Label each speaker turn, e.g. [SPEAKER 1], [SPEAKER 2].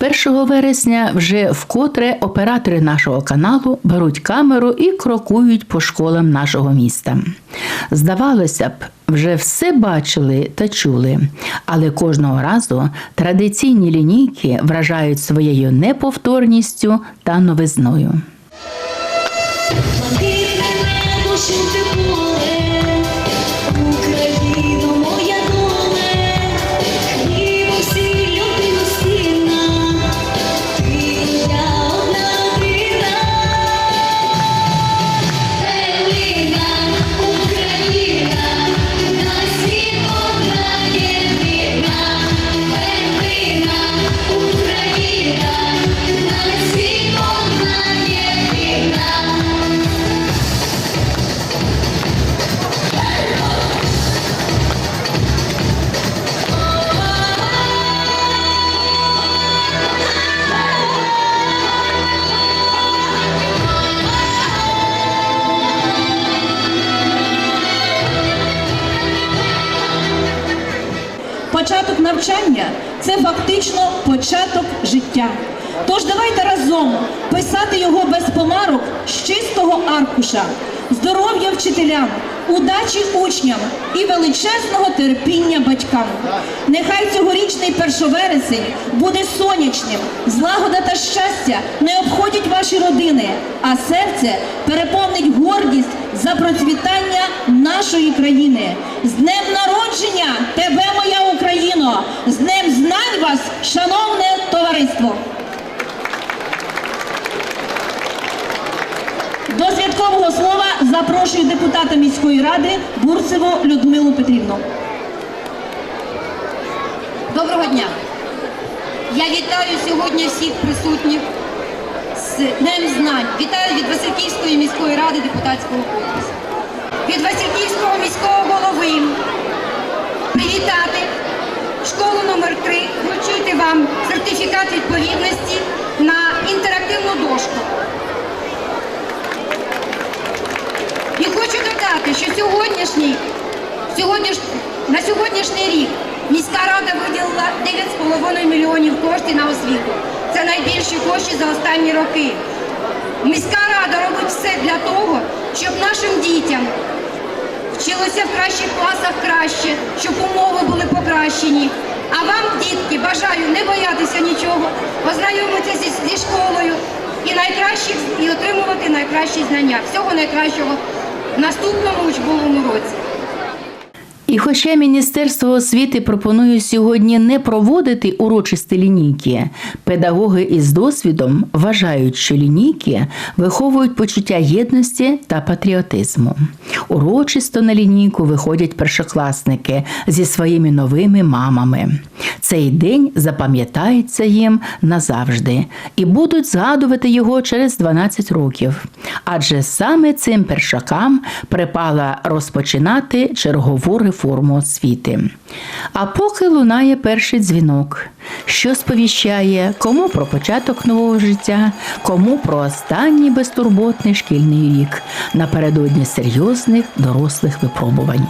[SPEAKER 1] 1 вересня вже вкотре оператори нашого каналу беруть камеру і крокують по школам нашого міста. Здавалося б, вже все бачили та чули, але кожного разу традиційні лінійки вражають своєю неповторністю та новизною.
[SPEAKER 2] Небо,
[SPEAKER 3] Початок навчання це фактично початок життя. Тож давайте разом писати його без помарок з чистого аркуша, здоров'я вчителям, удачі учням і величезного терпіння батькам. Нехай цьогорічний першовересень буде сонячним, злагода та щастя не обходять ваші родини, а серце переповнить гордість за процвітання нашої країни. З днем народження тебе, моя Україно! З днем знань вас, шановне товариство! До святкового слова запрошую депутата міської ради Бурцеву Людмилу Петрівну.
[SPEAKER 4] Доброго дня! Я вітаю сьогодні всіх присутніх з Днем знань. Вітаю від Васильківської міської ради депутатського корпусу. Від Васильківського міського голови привітати школу номер 3 вручити вам сертифікат відповідності на інтерактивну дошку. І хочу додати, що сьогоднішній, сьогодніш, на сьогоднішній рік міська рада виділила 9,5 мільйонів коштів на освіту. Це найбільші кошти за останні роки. Міська рада робить все для того, щоб нашим дітям вчилося в кращих класах краще, щоб умови були покращені. А вам, дітки, бажаю не боятися нічого, ознайомитися зі, зі школою і найкращих і отримувати найкращі знання. Всього найкращого в наступному учбовому році.
[SPEAKER 1] І хоча Міністерство освіти пропонує сьогодні не проводити урочисті лінійки, педагоги із досвідом вважають, що лінійки виховують почуття єдності та патріотизму. Урочисто на лінійку виходять першокласники зі своїми новими мамами. Цей день запам'ятається їм назавжди і будуть згадувати його через 12 років. Адже саме цим першакам припала розпочинати чергову реформу освіти. А поки лунає перший дзвінок, що сповіщає кому про початок нового життя, кому про останній безтурботний шкільний рік напередодні серйозних дорослих випробувань.